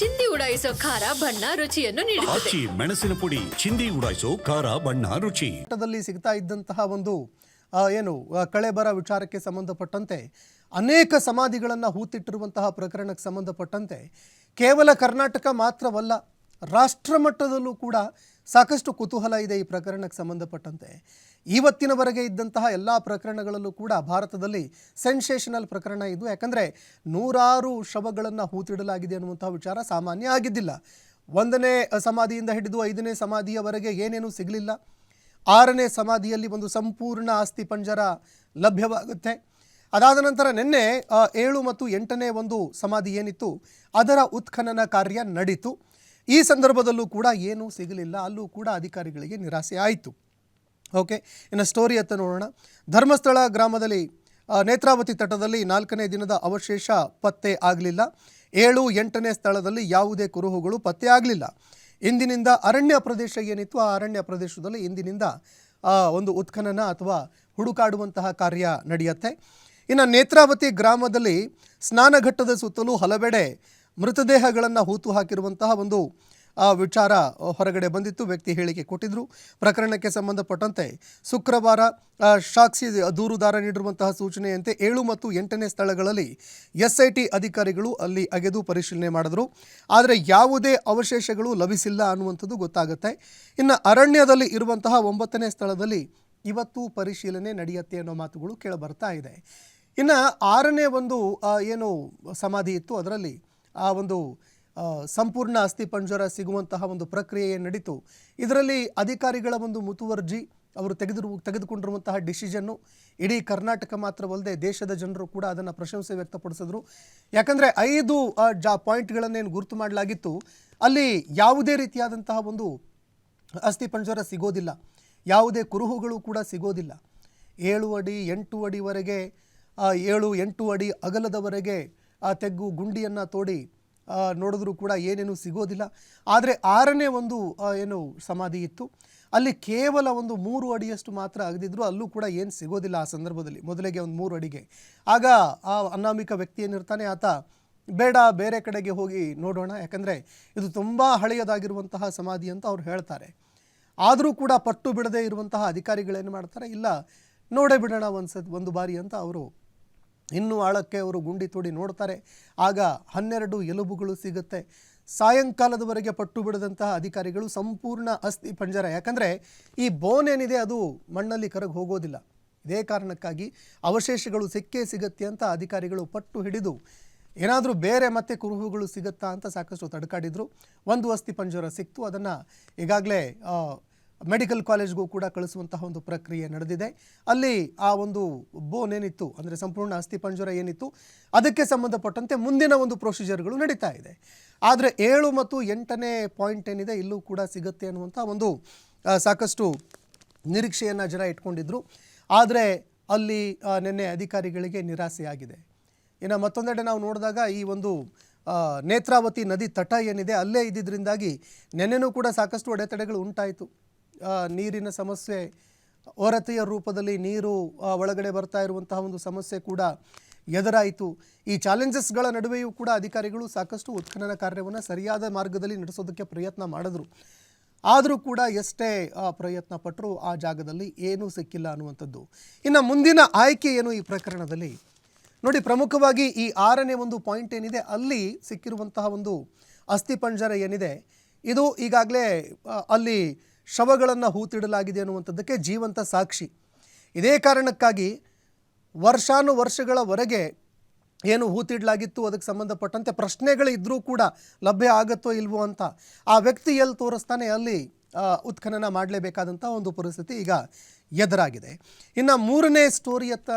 ಚಿಂದಿ ಉಡಾಯಿಸೋ ಖಾರ ಬಣ್ಣ ರುಚಿಯನ್ನು ನೀಡುತ್ತದೆ. ಆಚಿ ಮೆಣಸಿನ ಪುಡಿ ಚಿಂದಿ ಉಡಾಯಿಸೋ ಖಾರ ಬಣ್ಣ ರುಚಿ. ಮಟ್ಟದಲ್ಲಿ ಸಿಗ್ತಾ ಇದ್ದಂತಹ ಒಂದು ಆ, ಏನು ಆ, ಕಳೆಬರ ವಿಚಾರಕ್ಕೆ ಸಂಬಂಧಪಟ್ಟಂತೆ ಅನೇಕ ಸಮಾಧಿಗಳನ್ನು ಹೂತಿಟ್ಟಿರುವಂತಹ ಪ್ರಕರಣಕ್ಕೆ ಸಂಬಂಧಪಟ್ಟಂತೆ ಕೇವಲ ಕರ್ನಾಟಕ ಮಾತ್ರವಲ್ಲ ರಾಷ್ಟ್ರ ಮಟ್ಟದಲ್ಲೂ ಕೂಡ ಸಾಕಷ್ಟು ಕುತೂಹಲ ಇದೆ ಈ ಪ್ರಕರಣಕ್ಕೆ ಸಂಬಂಧಪಟ್ಟಂತೆ. ಇವತ್ತಿನವರೆಗೆ ಇದ್ದಂತಹ ಎಲ್ಲ ಪ್ರಕರಣಗಳಲ್ಲೂ ಕೂಡ ಭಾರತದಲ್ಲಿ ಸೆನ್ಸೇಷನಲ್ ಪ್ರಕರಣ ಇದು. ಯಾಕಂದರೆ ನೂರಾರು ಶವಗಳನ್ನು ಹೂತಿಡಲಾಗಿದೆ ಅನ್ನುವಂತಹ ವಿಚಾರ ಸಾಮಾನ್ಯ ಆಗಿದ್ದಿಲ್ಲ. ಒಂದನೇ ಸಮಾಧಿಯಿಂದ ಹಿಡಿದು ಐದನೇ ಸಮಾಧಿಯವರೆಗೆ ಏನೇನೂ ಸಿಗಲಿಲ್ಲ. ಆರನೇ ಸಮಾಧಿಯಲ್ಲಿ ಒಂದು ಸಂಪೂರ್ಣ ಆಸ್ತಿ ಪಂಜರ ಲಭ್ಯವಾಗುತ್ತೆ. ಅದಾದ ನಂತರ ನಿನ್ನೆ ಏಳು ಮತ್ತು ಎಂಟನೇ ಒಂದು ಸಮಾಧಿ ಏನಿತ್ತು, ಅದರ ಉತ್ಖನನ ಕಾರ್ಯ ನಡೀತು. ಈ ಸಂದರ್ಭದಲ್ಲೂ ಕೂಡ ಏನೂ ಸಿಗಲಿಲ್ಲ. ಅಲ್ಲೂ ಕೂಡ ಅಧಿಕಾರಿಗಳಿಗೆ ನಿರಾಸೆ ಆಯಿತು. ಓಕೆ, ಇನ್ನು ಸ್ಟೋರಿ ಅತ್ತ ನೋಡೋಣ. ಧರ್ಮಸ್ಥಳ ಗ್ರಾಮದಲ್ಲಿ ನೇತ್ರಾವತಿ ತಟದಲ್ಲಿ ನಾಲ್ಕನೇ ದಿನದ ಅವಶೇಷ ಪತ್ತೆ ಆಗಲಿಲ್ಲ. ಏಳು, ಎಂಟನೇ ಸ್ಥಳದಲ್ಲಿ ಯಾವುದೇ ಕುರುಹುಗಳು ಪತ್ತೆ ಆಗಲಿಲ್ಲ. ಇಂದಿನಿಂದ ಅರಣ್ಯ ಪ್ರದೇಶ ಏನಿತ್ತು, ಆ ಅರಣ್ಯ ಪ್ರದೇಶದಲ್ಲಿ ಇಂದಿನಿಂದ ಒಂದು ಉತ್ಖನನ ಅಥವಾ ಹುಡುಕಾಡುವಂತಹ ಕಾರ್ಯ ನಡೆಯುತ್ತೆ. ಇನ್ನು ನೇತ್ರಾವತಿ ಗ್ರಾಮದಲ್ಲಿ ಸ್ನಾನಘಟ್ಟದ ಸುತ್ತಲೂ ಹಲವೆಡೆ ಮೃತದೇಹಗಳನ್ನು ಹೂತು ಹಾಕಿರುವಂತಹ ಒಂದು ಆ ವಿಚಾರ ಹೊರಗಡೆ ಬಂದಿತ್ತು. ವ್ಯಕ್ತಿ ಹೇಳಿಕೆ ಕೊಟ್ಟಿದ್ರು. ಪ್ರಕರಣಕ್ಕೆ ಸಂಬಂಧಪಟ್ಟಂತೆ ಶುಕ್ರವಾರ ಸಾಕ್ಷಿ ದೂರುದಾರ ನೀಡಿರುವಂತಹ ಸೂಚನೆಯಂತೆ ಏಳು ಮತ್ತು ಎಂಟನೇ ಸ್ಥಳಗಳಲ್ಲಿ ಎಸ್ಐಟಿ ಅಧಿಕಾರಿಗಳು ಅಲ್ಲಿ ಅಗೆದು ಪರಿಶೀಲನೆ ಮಾಡಿದ್ರು. ಆದರೆ ಯಾವುದೇ ಅವಶೇಷಗಳು ಲಭಿಸಿಲ್ಲ ಅನ್ನುವಂಥದ್ದು ಗೊತ್ತಾಗುತ್ತೆ. ಇನ್ನು ಅರಣ್ಯದಲ್ಲಿ ಇರುವಂತಹ ಒಂಬತ್ತನೇ ಸ್ಥಳದಲ್ಲಿ ಇವತ್ತು ಪರಿಶೀಲನೆ ನಡೆಯುತ್ತೆ ಅನ್ನೋ ಮಾತುಗಳು ಕೇಳಬರ್ತಾ ಇದೆ. ಇನ್ನು ಆರನೇ ಒಂದು ಏನು ಸಮಾಧಿ ಇತ್ತು. ಅದರಲ್ಲಿ ಆ ಒಂದು ಸಂಪೂರ್ಣ ಅಸ್ಥಿ ಪಂಜರ ಸಿಗುವಂತಹ ಒಂದು ಪ್ರಕ್ರಿಯೆ ನಡೀತು. ಇದರಲ್ಲಿ ಅಧಿಕಾರಿಗಳ ಒಂದು ಮುತುವರ್ಜಿ, ಅವರು ತೆಗೆದಿರು, ತೆಗೆದುಕೊಂಡಿರುವಂತಹ ಡಿಸಿಷನ್ನು ಇಡೀ ಕರ್ನಾಟಕ ಮಾತ್ರವಲ್ಲದೆ ದೇಶದ ಜನರು ಕೂಡ ಅದನ್ನು ಪ್ರಶಂಸೆ ವ್ಯಕ್ತಪಡಿಸಿದ್ರು. ಯಾಕಂದರೆ ಐದು ಜಾ, ಪಾಯಿಂಟ್ಗಳನ್ನೇನು ಗುರುತು ಮಾಡಲಾಗಿತ್ತು. ಅಲ್ಲಿ ಯಾವುದೇ ರೀತಿಯಾದಂತಹ ಒಂದು ಅಸ್ಥಿ ಪಂಜರ ಸಿಗೋದಿಲ್ಲ. ಯಾವುದೇ ಕುರುಹುಗಳು ಕೂಡ ಸಿಗೋದಿಲ್ಲ. ಏಳು ಅಡಿ, ಎಂಟು ಅಡಿವರೆಗೆ ಏಳು, ಎಂಟು ಅಡಿ ಅಗಲದವರೆಗೆ ಆ ತೆಗ್ಗು ಗುಂಡಿಯನ್ನು ತೋಡಿ ನೋಡಿದ್ರೂ ಕೂಡ ಏನೇನು ಸಿಗೋದಿಲ್ಲ. ಆದರೆ ಆರನೇ ಒಂದು ಏನು ಸಮಾಧಿ ಇತ್ತು. ಅಲ್ಲಿ ಕೇವಲ ಒಂದು ಮೂರು ಅಡಿಯಷ್ಟು ಮಾತ್ರ ಅಗದಿದ್ರು ಅಲ್ಲೂ ಕೂಡ ಏನು ಸಿಗೋದಿಲ್ಲ ಆ ಸಂದರ್ಭದಲ್ಲಿ. ಮೊದಲಿಗೆ ಒಂದು ಮೂರು ಅಡಿಗೆ. ಆಗ ಆ ಅನಾಮಿಕ ವ್ಯಕ್ತಿ ಏನಿರ್ತಾನೆ, ಆತ ಬೇಡ, ಬೇರೆ ಕಡೆಗೆ ಹೋಗಿ ನೋಡೋಣ. ಯಾಕಂದರೆ ಇದು ತುಂಬ ಹಳೆಯದಾಗಿರುವಂತಹ ಸಮಾಧಿ ಅಂತ ಅವ್ರು ಹೇಳ್ತಾರೆ. ಆದರೂ ಕೂಡ ಪಟ್ಟು ಬಿಡದೇ ಇರುವಂತಹ ಅಧಿಕಾರಿಗಳೇನು ಮಾಡ್ತಾರೆ, ಇಲ್ಲ, ನೋಡೇ ಬಿಡೋಣ ಒಂದು ಸತ್ ಒಂದು ಬಾರಿ ಅಂತ ಅವರು ಇನ್ನೂ ಆಳಕ್ಕೆ ಅವರು ಗುಂಡಿ ತೋಡಿ ನೋಡ್ತಾರೆ. ಆಗ ಹನ್ನೆರಡು ಎಲುಬುಗಳು ಸಿಗುತ್ತೆ. ಸಾಯಂಕಾಲದವರೆಗೆ ಪಟ್ಟು ಬಿಡದಂತಹ ಅಧಿಕಾರಿಗಳು ಸಂಪೂರ್ಣ ಅಸ್ಥಿ ಪಂಜರ. ಯಾಕಂದರೆ ಈ ಬೋನ್ ಏನಿದೆ ಅದು ಮಣ್ಣಲ್ಲಿ ಕರಗಿ ಹೋಗೋದಿಲ್ಲ. ಇದೇ ಕಾರಣಕ್ಕಾಗಿ ಅವಶೇಷಗಳು ಸಿಕ್ಕೇ ಸಿಗತ್ತೆ ಅಂತ ಅಧಿಕಾರಿಗಳು ಪಟ್ಟು ಹಿಡಿದು, ಏನಾದರೂ ಬೇರೆ ಮತ್ತೆ ಕುರುಹುಗಳು ಸಿಗುತ್ತಾ ಅಂತ ಸಾಕಷ್ಟು ತಡ್ಕಾಡಿದ್ರು. ಒಂದು ಅಸ್ಥಿ ಪಂಜರ ಸಿಕ್ತು. ಅದನ್ನು ಈಗಾಗಲೇ ಮೆಡಿಕಲ್ ಕಾಲೇಜ್ಗೂ ಕೂಡ ಕಳಿಸುವಂತಹ ಒಂದು ಪ್ರಕ್ರಿಯೆ ನಡೆದಿದೆ. ಅಲ್ಲಿ ಆ ಒಂದು ಬೋನ್ ಏನಿತ್ತು, ಅಂದರೆ ಸಂಪೂರ್ಣ ಅಸ್ಥಿ ಪಂಜರ ಏನಿತ್ತು, ಅದಕ್ಕೆ ಸಂಬಂಧಪಟ್ಟಂತೆ ಮುಂದಿನ ಒಂದು ಪ್ರೊಸೀಜರ್ಗಳು ನಡೀತಾ ಇದೆ. ಆದರೆ ಏಳು ಮತ್ತು ಎಂಟನೇ ಪಾಯಿಂಟ್ ಏನಿದೆ, ಇಲ್ಲೂ ಕೂಡ ಸಿಗುತ್ತೆ ಅನ್ನುವಂಥ ಒಂದು ಸಾಕಷ್ಟು ನಿರೀಕ್ಷೆಯನ್ನು ಜನ ಇಟ್ಕೊಂಡಿದ್ರು. ಆದರೆ ಅಲ್ಲಿ ನಿನ್ನೆ ಅಧಿಕಾರಿಗಳಿಗೆ ನಿರಾಸೆಯಾಗಿದೆ ಇನ್ನು ಮತ್ತೊಂದೆಡೆ ನಾವು ನೋಡಿದಾಗ ಈ ಒಂದು ನೇತ್ರಾವತಿ ನದಿ ತಟ ಏನಿದೆ, ಅಲ್ಲೇ ಇದ್ದಿದ್ದರಿಂದಾಗಿ ನೆನ್ನೆನೂ ಕೂಡ ಸಾಕಷ್ಟು ಅಡೆತಡೆಗಳು ಉಂಟಾಯಿತು. ನೀರಿನ ಸಮಸ್ಯೆ ಹೊರತೆಯ ರೂಪದಲ್ಲಿ ನೀರು ಒಳಗಡೆ ಬರ್ತಾ ಇರುವಂತಹ ಒಂದು ಸಮಸ್ಯೆ ಕೂಡ ಎದುರಾಯಿತು. ಈ ಚಾಲೆಂಜಸ್ಗಳ ನಡುವೆಯೂ ಕೂಡ ಅಧಿಕಾರಿಗಳು ಸಾಕಷ್ಟು ಉತ್ಖನನ ಕಾರ್ಯವನ್ನು ಸರಿಯಾದ ಮಾರ್ಗದಲ್ಲಿ ನಡೆಸೋದಕ್ಕೆ ಪ್ರಯತ್ನ ಮಾಡಿದ್ರು. ಆದರೂ ಕೂಡ ಎಷ್ಟೇ ಪ್ರಯತ್ನ ಪಟ್ಟರೂ ಆ ಜಾಗದಲ್ಲಿ ಏನೂ ಸಿಕ್ಕಿಲ್ಲ ಅನ್ನುವಂಥದ್ದು. ಇನ್ನು ಮುಂದಿನ ಆಯ್ಕೆ ಏನು ಈ ಪ್ರಕರಣದಲ್ಲಿ? ನೋಡಿ, ಪ್ರಮುಖವಾಗಿ ಈ ಆರನೇ ಒಂದು ಪಾಯಿಂಟ್ ಏನಿದೆ, ಅಲ್ಲಿ ಸಿಕ್ಕಿರುವಂತಹ ಒಂದು ಅಸ್ಥಿಪಂಜರ ಏನಿದೆ, ಇದು ಈಗಾಗಲೇ ಅಲ್ಲಿ ಶವಗಳನ್ನು ಹೂತಿಡಲಾಗಿದೆ ಅನ್ನುವಂಥದ್ದಕ್ಕೆ ಜೀವಂತ ಸಾಕ್ಷಿ. ಇದೇ ಕಾರಣಕ್ಕಾಗಿ ವರ್ಷಾನು ವರ್ಷಗಳವರೆಗೆ ಏನು ಹೂತಿಡ್ಲಾಗಿತ್ತು, ಅದಕ್ಕೆ ಸಂಬಂಧಪಟ್ಟಂತೆ ಪ್ರಶ್ನೆಗಳು ಇದ್ದರೂ ಕೂಡ ಲಭ್ಯ ಆಗುತ್ತೋ ಇಲ್ವೋ ಅಂತ ಆ ವ್ಯಕ್ತಿ ಎಲ್ಲಿ ತೋರಿಸ್ತಾನೆ ಅಲ್ಲಿ ಉತ್ಖನನ ಮಾಡಲೇಬೇಕಾದಂಥ ಒಂದು ಪರಿಸ್ಥಿತಿ ಈಗ ಎದುರಾಗಿದೆ. ಇನ್ನು ಮೂರನೇ ಸ್ಟೋರಿಯತ್ತ